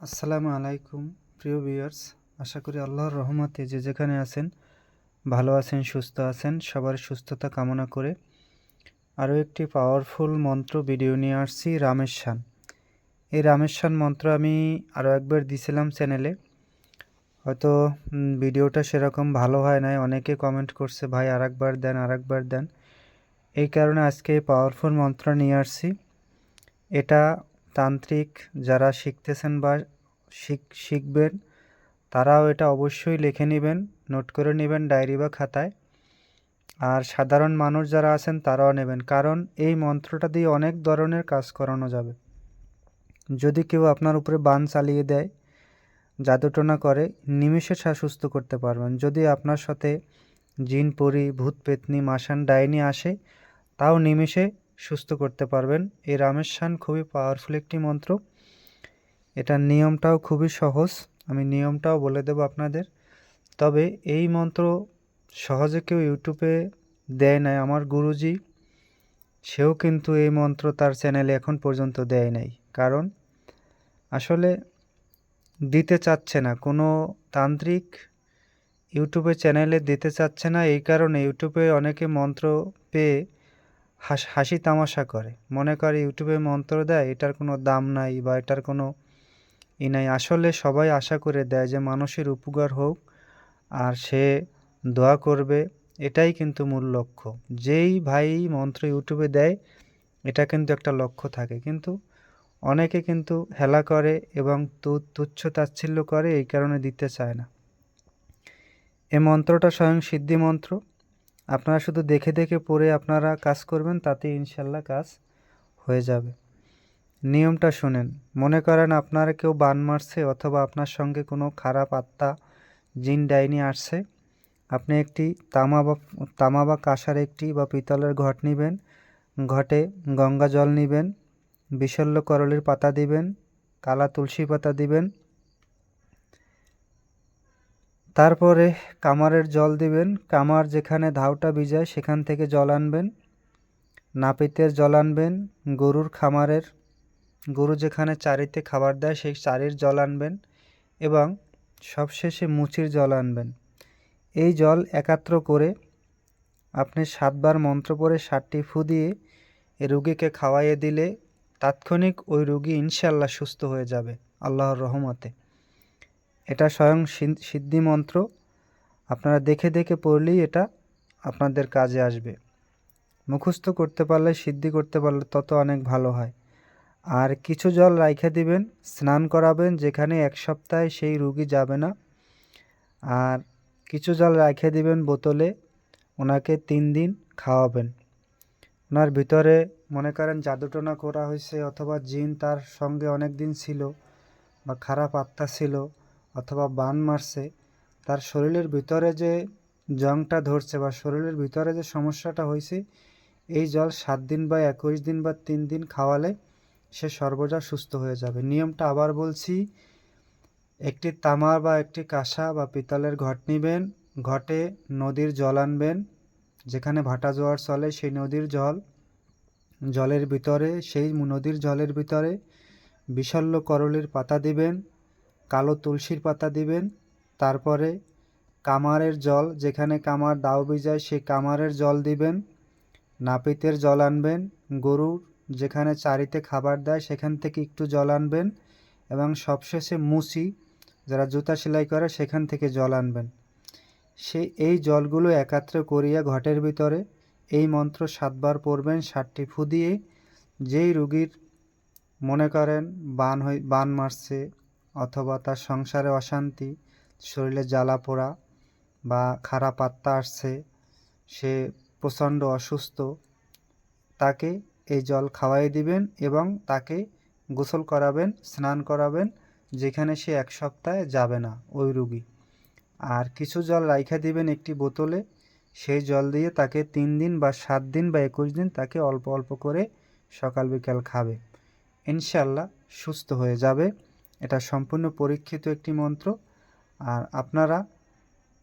আসসালামু আলাইকুম, প্রিয় ভিউয়ার্স। আশা করি আল্লাহর রহমতে যে যেখানে আছেন, ভালো আছেন, সুস্থ আছেন, সবার সুস্থতা কামনা করে আরও একটি পাওয়ারফুল মন্ত্র ভিডিও নিয়ে আসছি, রামেশ্বর। এই রামেশ্বর মন্ত্র আমি আরও একবার দিছিলাম চ্যানেলে হয়তো ভিডিওটা সেরকম ভালো হয় নাই, অনেকে কমেন্ট করছে, ভাই, আরেকবার দেন আরেকবার দেন। এই কারণে আজকে এই পাওয়ারফুল মন্ত্র নিয়ে আসছি। এটা তান্ত্রিক যারা শিখতেছেন বা শিখ, শিখবেন, তারাও এটা অবশ্যই লিখে নেবেন, নোট করে নেবেন ডায়েরি বা খাতায়। আর সাধারণ মানুষ যারা আছেন, তারাও নেবেন। কারণ এই মন্ত্রটা দিয়ে অনেক ধরনের কাজ করানো যাবে। যদি কেউ আপনার উপরে বান চালিয়ে দেয়, জাদুটোনা করে, নিমিষে সুস্থ করতে পারবেন। যদি আপনার সাথে জিন, পরি, ভূত, পেতনি মাসান ডাইনি আসে, তাও নিমিষে সুস্থ করতে পারবেন। এই রামেশ্বর খুবই পাওয়ারফুল একটি মন্ত্র। এটার নিয়মটাও খুবই সহজ। আমি নিয়মটাও বলে দেব আপনাদের। তবে এই মন্ত্র সহজে কেউ ইউটিউবে দেয় নাই। আমার গুরুজি, সেও কিন্তু এই মন্ত্র তার চ্যানেলে এখন পর্যন্ত দেয় নাই। কারণ আসলে দিতে চাচ্ছে না। কোনো তান্ত্রিক ইউটিউবে চ্যানেলে দিতে চাচ্ছে না। এই কারণে ইউটিউবে অনেকে মন্ত্র পেয়ে হাস, হাসি তামাশা করে। মনে করে ইউটিউবে মন্ত্র দেয়, এটার কোনো দাম নাই বা এটার কোনো ই নাই। আসলে সবাই আশা করে দেয় যে মানুষের উপকার হোক আর সে দোয়া করবে, এটাই কিন্তু মূল লক্ষ্য। যেই ভাই মন্ত্র ইউটিউবে দেয়, এটা কিন্তু একটা লক্ষ্য থাকে। কিন্তু অনেকে কিন্তু হেলা করে এবং তু- তুচ্ছ তাচ্ছিল্য করে, এই কারণে দিতে চায় না। এ মন্ত্রটা স্বয়ং সিদ্ধি মন্ত্র। আপনারা শুধু দেখে দেখে পড়ে আপনারা কাজ করবেন তাতে ইনশাল্লাহ কাজ হয়ে যাবে। নিয়মটা শুনেন, মনে করেন আপনারা কেউ বান মারছে অথবা আপনার সঙ্গে কোনো খারাপ আত্মা, জিন ডাইনি আসছে, আপনি একটি তামা বা তামা বা কাঁসার একটি বা পিতলের ঘট নেবেন, ঘটে গঙ্গা জল নেবেন বিশল্য করলের পাতা দিবেন, কালা তুলসী পাতা দিবেন তারপরে কামারের জল দিবেন। কামার যেখানে ধাওটা ভিজায় সেখান থেকে জল আনবেন। নাপিতের জল আনবেন। গরুর খামারের, গরু যেখানে চারিতে খাবার দেয় সেই চারির জল আনবেন এবং সবশেষে মুচির জল আনবেন। এই জল একাত্র করে আপনি সাতবার মন্ত্র পরে সাতটি ফু দিয়ে রুগীকে খাওয়াইয়ে দিলে তাৎক্ষণিক ওই রুগী ইনশাল্লাহ সুস্থ হয়ে যাবে, আল্লাহর রহমতে। এটা স্বয়ং সিদ্ধি মন্ত্র। আপনারা দেখে দেখে পড়লেই এটা আপনাদের কাজে আসবে। মুখস্থ করতে পারলে, সিদ্ধি করতে পারলে তত অনেক ভালো হয়। আর কিছু জল রাইখে দিবেন, স্নান করাবেন, যেখানে এক সপ্তাহে সেই রুগী যাবে না। আর কিছু জল রাইখে দিবেন বোতলে, ওনাকে তিন দিন খাওয়াবেন। ওনার ভিতরে মনে করেন জাদুটোনা করা হয়েছে, অথবা জিন তার সঙ্গে অনেক দিন ছিল বা খারাপ আত্মা ছিল। অথবা বান মারছে, তার শরীরের ভিতরে যে জংটা ধরছে বা শরীরের ভিতরে যে সমস্যাটা হয়েছে, এই জল সাত দিন বা একুশ দিন বা তিন দিন খাওয়ালে সে সর্বদা সুস্থ হয়ে যাবে। নিয়মটা আবার বলছি, একটি তামার বা একটি কাঁসা বা পিতলের ঘট নেবেন, ঘটে নদীর জল আনবেন, যেখানে ভাটা জোয়ার চলে সেই নদীর জল, জলের ভিতরে, সেই নদীর জলের ভিতরে বিশল্য করলের পাতা দিবেন কালো তুলসীর পাতা দিবেন। তারপরে কামারের জল, যেখানে কামার দাও বিজায়, সেই কামারের জল দিবেন। নাপিতের জল আনবেন। গরুর, যেখানে চারিতে খাবার দেয়, সেখান থেকে একটু জল আনবেন। এবং সবশেষে মুসি, যারা জুতা সেলাই করে, সেখান থেকে জল আনবেন। সে এই জলগুলো একাত্র করিয়া ঘটের ভিতরে এই মন্ত্র সাতবার পড়বেন ষাটটি ফু দিয়ে যেই রুগীর মনে করেন, বান হই বান মারছে অথবা তার সংসারে অশান্তি, শরীরে জ্বালা পোড়া বা খারাপ আত্মা আসছে, সে প্রচণ্ড অসুস্থ, তাকে এই জল খাওয়াই দিবেন এবং তাকে গোসল করাবেন, স্নান করাবেন, যেখানে সে এক সপ্তাহে যাবে না, ওই রুগী। আর কিছু জল রাইখা দিবেন একটি বোতলে, সেই জল দিয়ে তাকে তিন দিন বা সাত দিন বা একুশ দিন তাকে অল্প অল্প করে সকাল বিকাল খাবে। ইনশাল্লাহ সুস্থ হয়ে যাবে। এটা সম্পূর্ণ পরীক্ষিত একটি মন্ত্র, আর আপনারা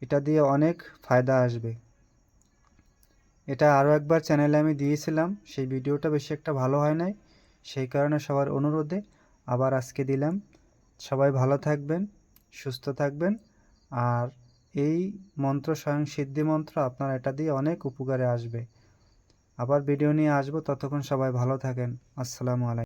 এটা দিয়ে অনেক ফায়দা আসবে। এটা আরও একবার চ্যানেলে আমি দিয়েছিলাম, সেই ভিডিওটা বেশি একটা ভালো হয় নাই, সেই কারণে সবার অনুরোধে আবার আজকে দিলাম। সবাই ভালো থাকবেন, সুস্থ থাকবেন, আর এই মন্ত্র স্বয়ং সিদ্ধি মন্ত্র আপনার এটা দিয়ে অনেক উপকারে আসবে। আবার ভিডিও নিয়ে আসব, ততক্ষণ সবাই ভালো থাকেন। আসসালামু আলাইকুম।